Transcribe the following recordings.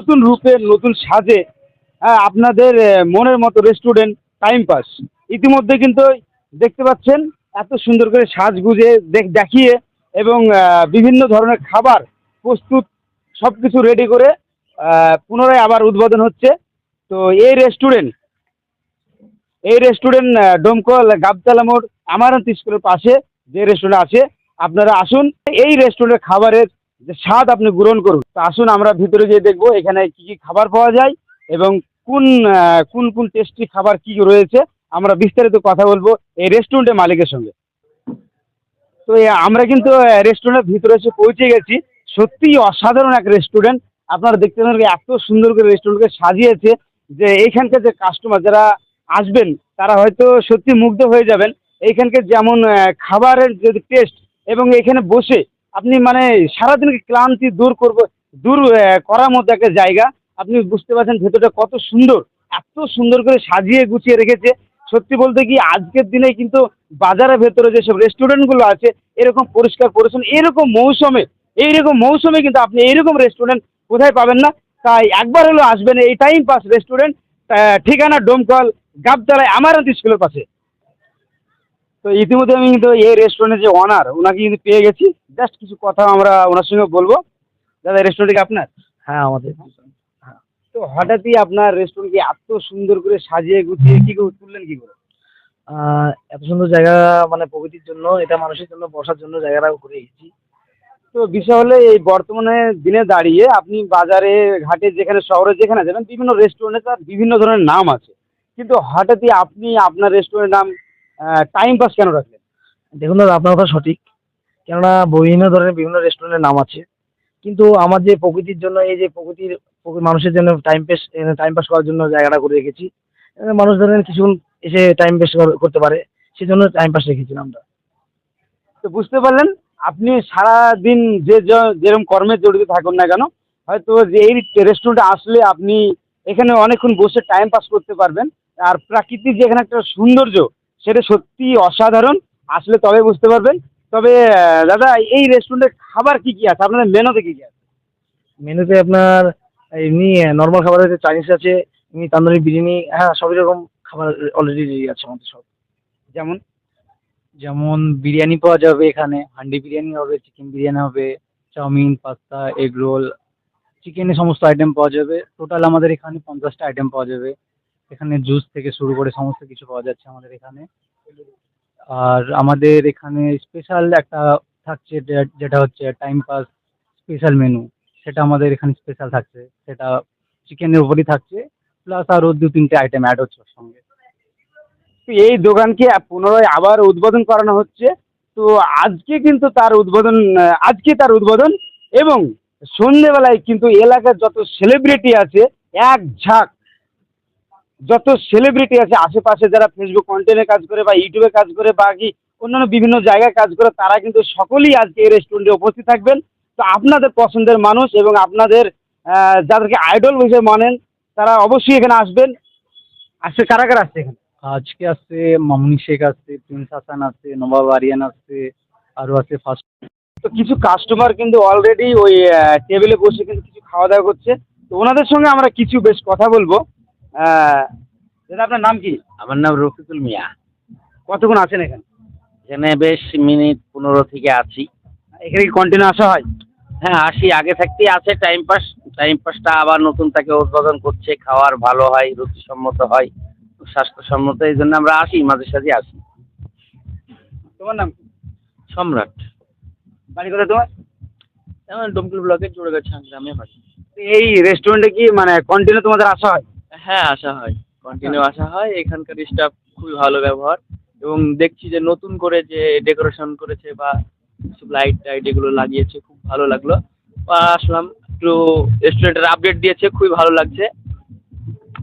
নতুন রূপে নতুন সাজে হ্যাঁ, আপনাদের মনের মতো রেস্টুরেন্ট টাইম পাস ইতিমধ্যে কিন্তু দেখতে পাচ্ছেন এত সুন্দর করে সাজগুজে দেখ- দেখিয়ে এবং বিভিন্ন ধরনের খাবার প্রস্তুত সব কিছু রেডি করে পুনরায় আবার উদ্বোধন হচ্ছে। তো এই রেস্টুরেন্ট এই রেস্টুরেন্ট ডোমকল গাবতলা মোড় আমারন্ত স্কুলের পাশে যে রেস্টুরেন্ট আছে আপনারা আসুন এই রেস্টুরেন্টের খাবারের স্বাদ আপনি গ্রহণ করুন। তো আসুন আমরা ভিতরে গিয়ে দেখব এখানে কি কি খাবার পাওয়া যায় এবং কোন কোন কোন টেস্টি খাবার কি রয়েছে। আমরা বিস্তারিত কথা বলব এই রেস্টুরেন্টের মালিকের সঙ্গে। তো আমরা কিন্তু রেস্টুরেন্টের ভিতরে এসে পৌঁছে গেছি। সত্যিই অসাধারণ এক রেস্টুরেন্ট আপনারা দেখতে পাবেন এত সুন্দর করে রেস্টুরেন্টকে সাজিয়েছে যে এইখানকার যে কাস্টমার যারা আসবেন, তারা হয়তো সত্যি মুগ্ধ হয়ে যাবেন। এইখানকার যেমন খাবারের যদি টেস্ট এবং এখানে বসে আপনি মানে সারাদিন ক্লান্তি দূর করব দূর করার মতো একটা জায়গা। আপনি বুঝতে পারছেন ভেতরটা কত সুন্দর। এত সুন্দর করে সাজিয়ে গুছিয়ে রেখেছে। সত্যি বলতে কি আজকের দিনে কিন্তু বাজারের ভেতরে যেসব রেস্টুরেন্টগুলো আছে, এরকম পরিষ্কার পরিচ্ছন্ন, এরকম মৌসুমে, এইরকম মৌসুমে কিন্তু আপনি এইরকম রেস্টুরেন্ট কোথায় পাবেন না। তাই একবার হলো আসবেন এই টাইম পাস রেস্টুরেন্ট ঠিকানা ডোমকল, গাবতলায় আমারন্ত স্কুলের পাশে। তো ইতিমধ্যে আমি কিন্তু এই রেস্টুরেন্টের যে অনার ওনাকে কিন্তু পেয়ে গেছি। জাস্ট কিছু কথা আমরা ওনার সঙ্গে বলব। দাদা রেস্টুরেন্ট কি আপনার? হ্যাঁ আমাদের। তো হঠাৎই আপনার রেস্টুরেন্টকে এত সুন্দর করে সাজিয়ে গুছিয়ে কি করে তুললেন কি করে? এত সুন্দর জায়গা মানে প্রকৃতির জন্য এটা মানুষের জন্য বসার জন্য জায়গাটা করে রেখেছি তো বিষয় হলে এই বর্তমানে দিনে দাঁড়িয়ে আপনি বাজারে ঘাটে যেখানে শহরে যেখানে যাবেন বিভিন্ন রেস্টুরেন্টে তার বিভিন্ন ধরনের নাম আছে। কিন্তু হঠাৎই আপনি আপনার রেস্টুরেন্টের নাম টাইম পাস কেন রাখলেন? দেখুন দাদা আপনার কথা সঠিক। কেননা বিভিন্ন ধরনের বিভিন্ন রেস্টুরেন্টের নাম আছে। কিন্তু আমার যে প্রকৃতির জন্য এই যে প্রকৃতির মানুষের জন্য টাইম পাস টাইম পাস করার জন্য জায়গাটা করে রেখেছি। মানুষ ধরেন কিছুক্ষণ এসে টাইম পাস করতে পারে। সেজন্য টাইম পাস রেখেছি নামটা তো বুঝতে পারলেন আপনি সারা দিন যে য- যেরকম কর্মে জড়িত থাকুন না কেন হয়তো যে এই রেস্টুরেন্টে আসলে আপনি এখানে অনেকক্ষণ বসে টাইম পাস করতে পারবেন। আর প্রাকৃতিক যে এখানে একটা সৌন্দর্য সেটা সত্যি অসাধারণ। আসলে তবে বুঝতে পারবেন। তবে দাদা এই রেস্টুরেন্টের খাবার কি কি আছে? আপনাদের মেনুতে কি কি আছে? মেনুতে আপনার এমনি নর্মাল খাবার আছে চাইনিজ আছে এমনি তান্দুরি বিরিয়ানি হ্যাঁ সবই রকম খাবার অলরেডি রেডি আছে আমাদের সব। যেমন? যেমন বিরিয়ানি পাওয়া যাবে এখানে হান্ডি বিরিয়ানি হবে চিকেন বিরিয়ানি হবে চাউমিন পাস্তা এগ রোল চিকেনের সমস্ত আইটেম পাওয়া যাবে। টোটাল আমাদের এখানে পঞ্চাশটা আইটেম পাওয়া যাবে। এখানে জুস থেকে শুরু করে সমস্ত কিছু পাওয়া যাচ্ছে আমাদের এখানে। আর আমাদের এখানে স্পেশাল একটা থাকছে যেটা হচ্ছে টাইম পাস স্পেশাল মেনু সেটা আমাদের এখানে স্পেশাল থাকছে। সেটা চিকেনের উপরই থাকছে। প্লাস আরও দু, তিনটে আইটেম অ্যাড হচ্ছে ওর সঙ্গে। এই দোকানকে পুনরায় আবার উদ্বোধন করানো হচ্ছে। তো আজকে কিন্তু তার উদ্বোধন, আজকে তার উদ্বোধন এবং সন্ধেবেলায় কিন্তু এলাকার যত সেলিব্রিটি আছে, এক ঝাঁক যত সেলিব্রিটি আছে আশেপাশে যারা ফেসবুক কন্টেন্টে কাজ করে বা ইউটিউবে কাজ করে বা কি অন্যান্য বিভিন্ন জায়গায় কাজ করে তারা কিন্তু সকলেই আজকে এই রেস্টুরেন্টে উপস্থিত থাকবেন। তো আপনাদের পছন্দের মানুষ এবং আপনাদের যাদেরকে আইডল হিসেবে মানেন তারা অবশ্যই এখানে আসবেন। আসছে কারা কারা আসছে এখানে? আজকে আসছে মামুনি শেখ আসছে প্রিন্স হাসান আসছে নবাব আরিয়ান আসছে আরও আছে ফার্স্ট। তো কিছু কাস্টমার কিন্তু অলরেডি ওই টেবিলে বসে কিন্তু কিছু খাওয়া দাওয়া করছে। তো ওনাদের সঙ্গে আমরা কিছু বেশ কথা বলব। দাদা আপনার নাম কি? আমার নাম রফিকুল মিয়া। কতক্ষণ আছেন এখানে? এখানে বেশ মিনিট পনেরো থেকে আছি। এখানে কি কন্টিনিউ আসা হয়? হ্যাঁ আসি। আগে থাকতেই আছে টাইম পাস টাইম পাসটা আবার নতুন তাকে উদ্বোধন করছে। খাওয়ার ভালো হয় রুচিসম্মত হয় স্বাস্থ্যসম্মত এই জন্য আমরা আসি মাঝে সাঝে আসি। তোমার নাম কি? সম্রাট। বাড়ি কোথায় তোমার? আমার ডমকুল ব্লকের জুড়ে গেছে গ্রামে বাড়ি। এই রেস্টুরেন্টে কি মানে কন্টিনিউ তোমাদের আসা হয়? হ্যাঁ আসা হয়। কন্টিনিউ আসা হয়। এখানকার স্টাফ খুবই ভালো ব্যবহার এবং দেখছি যে নতুন করে যে ডেকোরেশন করেছে বা কিছু লাইট টাইট এগুলো লাগিয়েছে খুব ভালো লাগল। বা আসলাম। একটু রেস্টুরেন্টের আপডেট দিয়েছে খুবই ভালো লাগছে।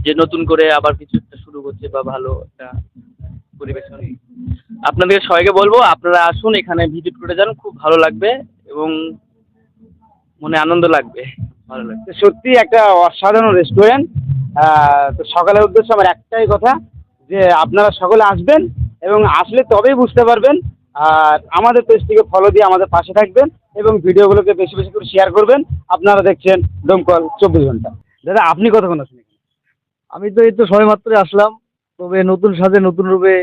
যে নতুন করে আবার কিছু একটা শুরু করছে বা ভালো একটা পরিবেশন আপনাদের সবাইকে বলব আপনারা আসুন এখানে ভিজিট করে যান খুব ভালো লাগবে এবং মনে আনন্দ লাগবে। ভালো লাগবে। সত্যি একটা অসাধারণ রেস্টুরেন্ট তো সকালের উদ্দেশ্যে আমার একটাই কথা যে আপনারা সকলে আসবেন এবং আসলে তবেই বুঝতে পারবেন, আর আমাদের পেজটিকে ফলো দিয়ে আমাদের পাশে থাকবেন এবং ভিডিওগুলোকে বেশি বেশি করে শেয়ার করবেন। আপনারা দেখছেন ডোমকল চব্বিশ ঘণ্টা। দাদা, আপনি কতক্ষণ এখানে? আমি তো এই তো সবেমাত্র আসলাম, তবে নতুন সাজে নতুন রূপে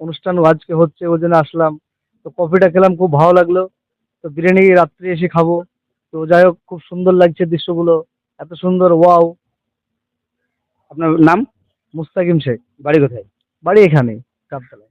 অনুষ্ঠান আজকে হচ্ছে, ওই জন্য আসলাম। তো কফিটা খেলাম, খুব ভালো লাগল। তো বিরিয়ানি রাত্রে এসে খাব। তো যাই হোক, খুব সুন্দর লাগছে দৃশ্যগুলো, এত সুন্দর ওয়াও আপনার নাম? মুস্তাকিম শেখ। বাড়ি কোথায়? বাড়ি এখানে কাপতলায়